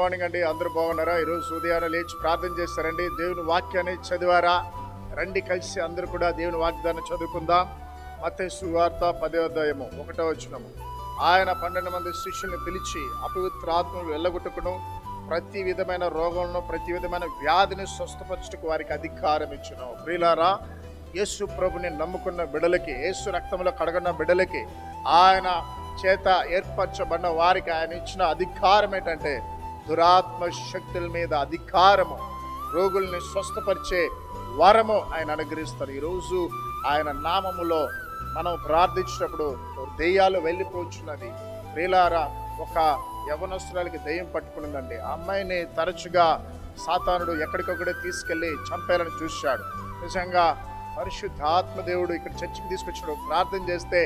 Morning అండి అందరూ బాగున్నారా? ఈరోజు ఉదయాన్నే లేచి ప్రార్థన చేస్తారండి. దేవుని వాక్యాన్ని చదివారా? రండి కలిసి అందరూ కూడా దేవుని వాగ్దాన్ని చదువుకుందాం. మత సువార్త పదోదయము ఒకటో వచ్చినము ఆయన పన్నెండు మంది శిష్యుల్ని పిలిచి అపవిత్ర ఆత్మలు వెళ్ళగొట్టుకును. ప్రతి విధమైన రోగంలో ప్రతి విధమైన వ్యాధిని స్వస్థపరచుటకు వారికి అధికారం ఇచ్చును. ప్రియులారా యేసు ప్రభుని నమ్ముకున్న బిడలకి యేసు రక్తంలో కడగన్న బిడలకి ఆయన చేత ఏర్పరచబడిన వారికి ఆయన ఇచ్చిన అధికారం ఏంటంటే దురాత్మ శక్తుల మీద అధికారము రోగుల్ని స్వస్థపరిచే వరము ఆయన అనుగ్రహిస్తారు. ఈరోజు ఆయన నామములో మనం ప్రార్థించినప్పుడు దెయ్యాలు వెళ్ళిపోచున్నది. ప్రియులారా ఒక యవనస్తురాలకి దెయ్యం పట్టుకునిందండి. ఆ అమ్మాయిని తరచుగా సాతానుడు ఎక్కడికక్కడే తీసుకెళ్ళి చంపేయాలని చూశాడు. నిజంగా పరిశుద్ధ ఆత్మదేవుడు ఇక్కడ చర్చికి తీసుకొచ్చాడు. ప్రార్థన చేస్తే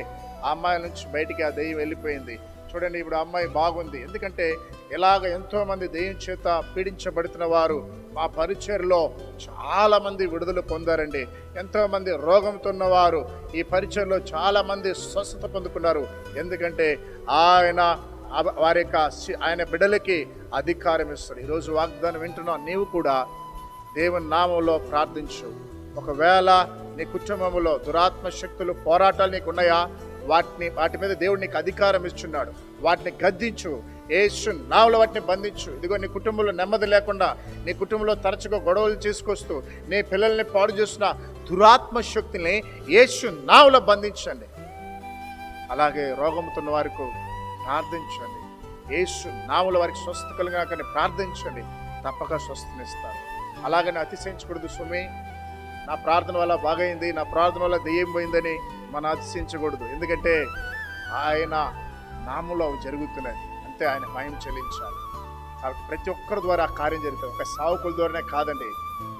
ఆ అమ్మాయి నుంచి బయటికి ఆ దెయ్యం వెళ్ళిపోయింది. చూడండి ఇప్పుడు అమ్మాయి బాగుంది. ఎందుకంటే ఇలాగ ఎంతోమంది దెయ్యం చేత పీడించబడుతున్న వారు మా పరిచయలో చాలామంది విడుదల పొందారండి. ఎంతోమంది రోగంతో ఉన్నవారు ఈ పరిచయలో చాలామంది స్వస్థత పొందుకున్నారు. ఎందుకంటే ఆయన వారి యొక్క ఆయన బిడ్డలకి అధికారం ఇస్తారు. ఈరోజు వాగ్దానం వింటున్నావు నీవు కూడా దేవుని నామంలో ప్రార్థించు. ఒకవేళ నీ కుటుంబంలో దురాత్మ శక్తులు పోరాటాలు నీకు ఉన్నాయా? వాటిని వాటి మీద దేవుడు నీకు అధికారం ఇస్తున్నాడు. వాటిని గద్దించు. ఏసు నావుల వాటిని బంధించు. ఇదిగో నీ కుటుంబంలో నెమ్మది లేకుండా నీ కుటుంబంలో తరచుగా గొడవలు తీసుకొస్తూ నీ పిల్లల్ని పాడు చేస్తున్న దురాత్మ శక్తిని ఏసు నావుల బంధించండి. అలాగే రోగముతున్న వారికి ప్రార్థించండి. ఏసు నావుల వారికి స్వస్థ కలిగినాకని ప్రార్థించండి. తప్పక స్వస్థనిస్తారు అలాగని అతిశయించకూడదు సుమి నా ప్రార్థన వల్ల బాగైంది. నా ప్రార్థన వల్ల దెయ్యం పోయిందని మనం ఆశించకూడదు ఎందుకంటే ఆయన నాములో అవి జరుగుతున్నాయి. అంతే ఆయన మహిమ చెల్లించాలి. కాబట్టి ప్రతి ఒక్కరి ద్వారా కార్యం జరుగుతుంది. ఒక సావుకుల ద్వారానే కాదండి.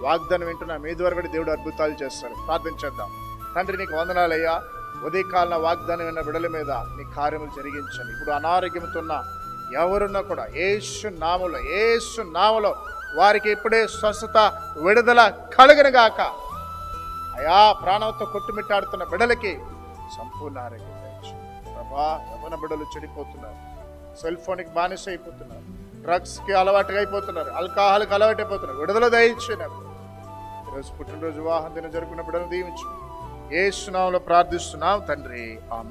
వాగ్దానం వింటున్న మీ ద్వారా కూడా దేవుడు అద్భుతాలు చేస్తాడు. ప్రార్థించేద్దాం తండ్రి నీకు వందనాలయ్యా. ఉదయకాలన వాగ్దానం విన్న బిడల మీద నీ కార్యములు జరిగించండి. ఇప్పుడు అనారోగ్యంతో ఉన్న ఎవరున్నా కూడా ఏసు నామలో ఏసు నామలో వారికి ఇప్పుడే స్వస్థత విడుదల కలుగును అయా ప్రాణంతో కొట్టుమిట్టాడుతున్న బిడలకి సంపూర్ణ ఆరోగ్యం దయచేయి. ప్రభా యవన బిడలు చెడిపోతున్నారు. సెల్ ఫోన్కి బానిస అయిపోతున్నారు. డ్రగ్స్కి అలవాటుగా అయిపోతున్నారు. ఆల్కహాల్కి అలవాటు అయిపోతున్నారు. విడుదల దయించినప్పుడు ఈరోజు పుట్టినరోజు వివాహం దినం జరుపుకున్న బిడ్డను దీవించు. ఏ సునామంలో ప్రార్థిస్తున్నాం తండ్రి. ఆమె